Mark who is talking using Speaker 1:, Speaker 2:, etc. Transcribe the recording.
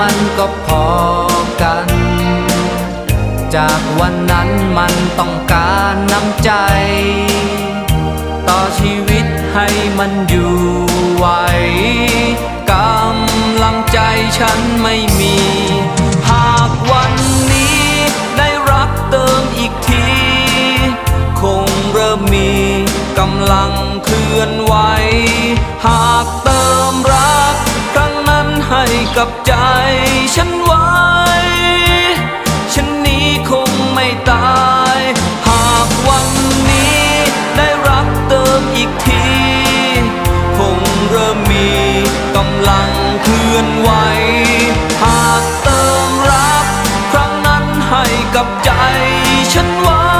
Speaker 1: มันก็พอกัน จากวันนั้นมันต้องการน้ำใจ ต่อชีวิตให้มันอยู่ไหวกำลังใจฉันไม่มี หากวันนี้ได้รักเติมอีกที คงเริ่มมีกำลังเคลื่อนไหวหากเติมรักครั้งนั้นให้กับใจ ตาย หากวันนี้ได้รักเติมอีกที คงเริ่มมีกำลังเคลื่อนไหว หากเติมรัก ครั้งนั้นให้กับใจฉันไว้